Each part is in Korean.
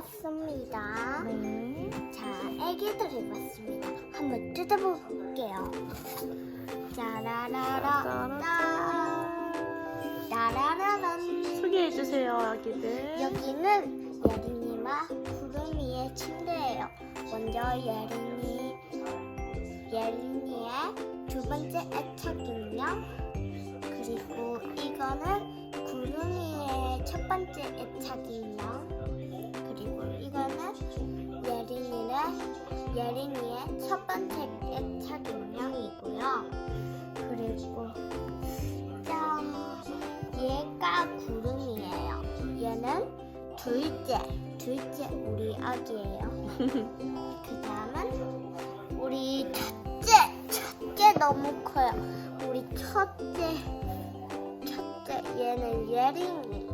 왔습니다. 네. 자, 애기들이 왔습니다. 한번 뜯어볼게요. 짜라라라, 따라라란. 소개해 주세요, 아기들. 여기는 예린이와 구름이의 침대예요. 먼저 예린이, 예린이의 두 번째 애착 인형, 그리고 이거는 구름이의 첫 번째 애착 인형, 예린이의 첫 번째 애착 인형이고요. 그리고 짠, 얘가 구름이에요. 얘는 둘째, 둘째 우리 아기예요. 그 다음은 우리 첫째, 첫째 너무 커요. 우리 첫째, 첫째 얘는 예린이.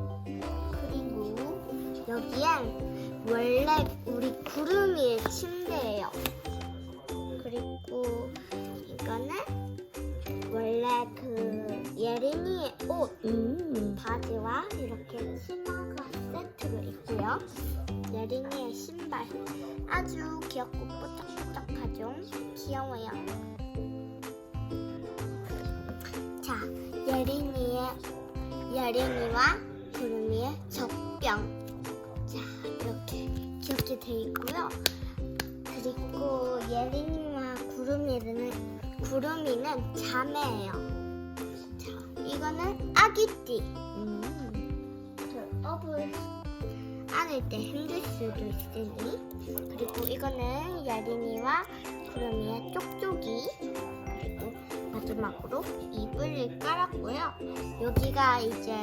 그리고 여기엔 원래 우리 구름이의 침대예요. 그리고 이거는 원래 그 예린이의 옷. 음. 바지와 이렇게 치마가 세트로 있고요. 예린이의 신발 아주 귀엽고 뽀짝뽀짝하죠. 귀여워요. 자, 예린이의 예린이와 구름이의 젖병. 자, 이렇게 돼 있고요. 그리고 예린이와 구름이는 구름이는 자매예요. 자, 이거는 아기띠. 음. 그 업을 안을 때 힘들 수도 있으니 그리고 이거는 예린이와 구름이의 쪽쪽이 그리고 마지막으로 이불을 깔았고요 여기가 이제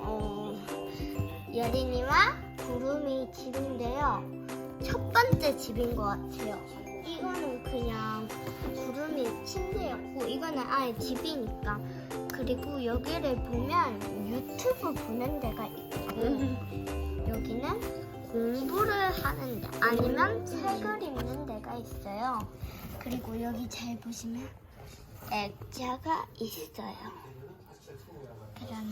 어, 예린이와 구름이 집인데요 첫 번째 집인 것 같아요 이거는 그냥 구름이 침대였고 이거는 아예 집이니까 그리고 여기를 보면 유튜브 보는 데가 있고 여기는 공부를 하는 데 아니면 책을 읽는 데가 있어요. 그리고 여기 잘 보시면 액자가 있어요. 그러면.